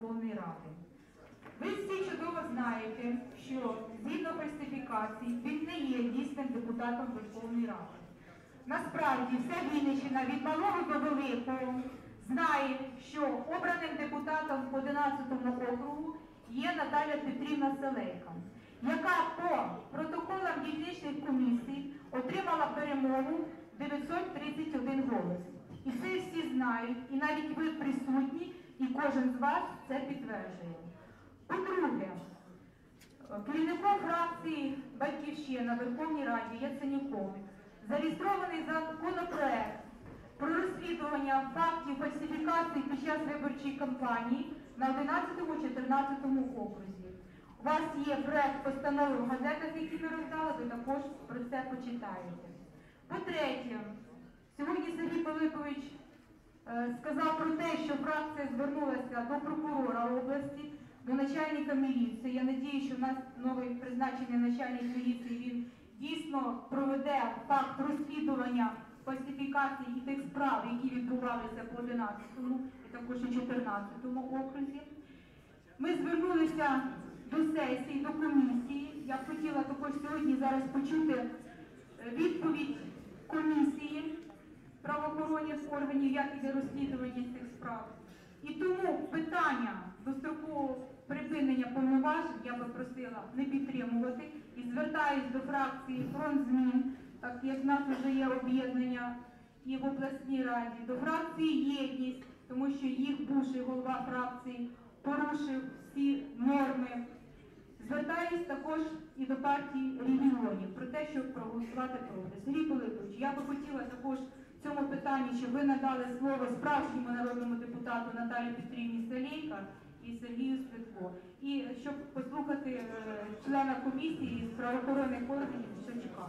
Ради. Ви всі чудово знаєте, що згідно фальсифікацій він не є дійсним депутатом Верховної Ради. Насправді вся Вінниччина від малого до великого знає, що обраним депутатом в 11 округу є Наталя Петрівна Селейка, яка по протоколам дільничних комісій отримала перемогу 931 голос. І це всі знають, і навіть ви присутні, кожен з вас це підтверджує. По-друге, керівником фракції Батьківщина Верховній Раді Яценюком зареєстрований законопроект про розслідування фактів фальсифікацій під час виборчої кампанії на 11-14 окрузі. У вас є проект постанови в газетах, які ви роздали, ви також про це почитаєте. По-третє, сьогодні Сергій Пилипович сказав про те, що фракція звернулася до прокурора області, до начальника міліції. Я надію, що в нас новий призначений начальник міліції він дійсно проведе факт розслідування фальсифікацій і тих справ, які відбувалися по 11-му і також і 14-му окрузі. Ми звернулися до сесії, до комісії. Я б хотіла також сьогодні зараз почути е, відповідь комісії правоохоронних органів, як іде розслідування цих справ. І тому питання дострокового припинення повноважень я би просила не підтримувати і звертаюсь до фракції фронт змін, так як в нас вже є об'єднання і в обласній раді, до фракції єдність, тому що їх бувший голова фракції порушив всі норми. Звертаюсь також і до партії регіонів про те, щоб проголосувати проти. Сергій Пилипович, я би хотіла також цьому питанні, щоб ви надали слово справжньому народному депутату Наталі Петрівні Салійка і Сергію Святко. І щоб послухати е, члена комісії з правоохоронних органів Шевчука.